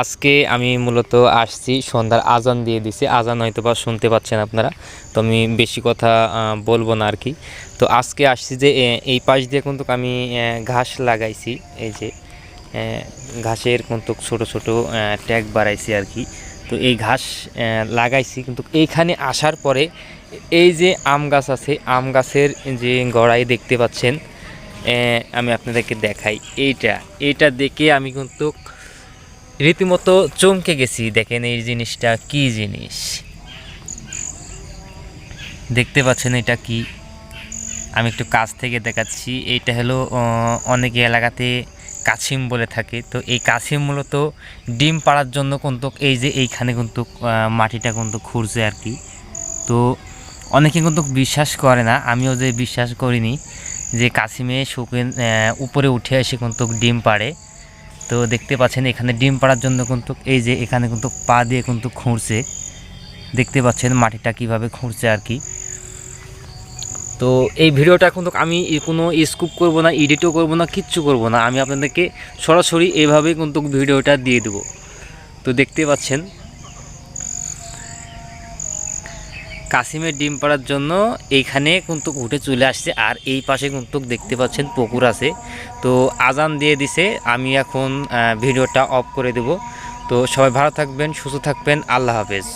আজকে আমি মূলত আসছি, সন্ধ্যার আজান দিয়ে দিছি। আজান হয়তো বা শুনতে পাচ্ছেন আপনারা, তো আমি বেশি কথা বলব না আর কি। তো আজকে আসছি যে এই পাশ দিয়ে কিন্তু আমি ঘাস লাগাইছি। এই যে ঘাসের কিন্তু ছোট ছোট ট্যাগ বাড়াইছি আর কি। তো এই ঘাস লাগাইছি কিন্তু এইখানে আসার পরে এই যে আম গাছ আছে, আম গাছের যে গড়াই দেখতে পাচ্ছেন আমি আপনাদেরকে দেখাই। এইটা এইটা দেখে আমি কিন্তু রীতিমতো চমকে গেছি। দেখেন এই জিনিসটা কি জিনিস? দেখতে পাচ্ছেন এটা কি? আমি একটু কাছ থেকে দেখাচ্ছি। এইটা হলো অনেকে এলাকাতে কাছিম বলে থাকে। তো এই কাছিম মূলত ডিম পাড়ার জন্য কিন্তু এই যে এইখানে কিন্তু মাটিটা কিন্তু খুঁড়ছে আর কি। তো অনেকে কিন্তু বিশ্বাস করে না, আমিও যে বিশ্বাস করিনি যে কাছিমে শুকিয়ে উপরে উঠে এসে কিন্তু ডিম পাড়ে। তো দেখতে পাচ্ছেন এখানে ডিম পাড়ার জন্য কিন্তু এই যে এখানে কিন্তু পা দিয়ে কিন্তু খুঁড়ছে। দেখতে পাচ্ছেন মাটিটা কীভাবে খুঁড়ছে আর কি। তো এই ভিডিওটা কিন্তু আমি কোনো স্কুপ করব না এডিটও করব না, কিচ্ছু করব না। আমি আপনাদেরকে সরাসরি এভাবেই কিন্তু ভিডিওটা দিয়ে দেবো। তো দেখতে পাচ্ছেন কাসিমের ডিম পাড়ার জন্য এইখানে কিন্তু উঠে চলে আসছে আর এই পাশে কিন্তু দেখতে পাচ্ছেন পুকুর আছে। তো আজান দিয়ে দিছে, আমি এখন ভিডিওটা অফ করে দেব। তো সবাই ভালো থাকবেন, সুস্থ থাকবেন, আল্লাহ হাফেজ।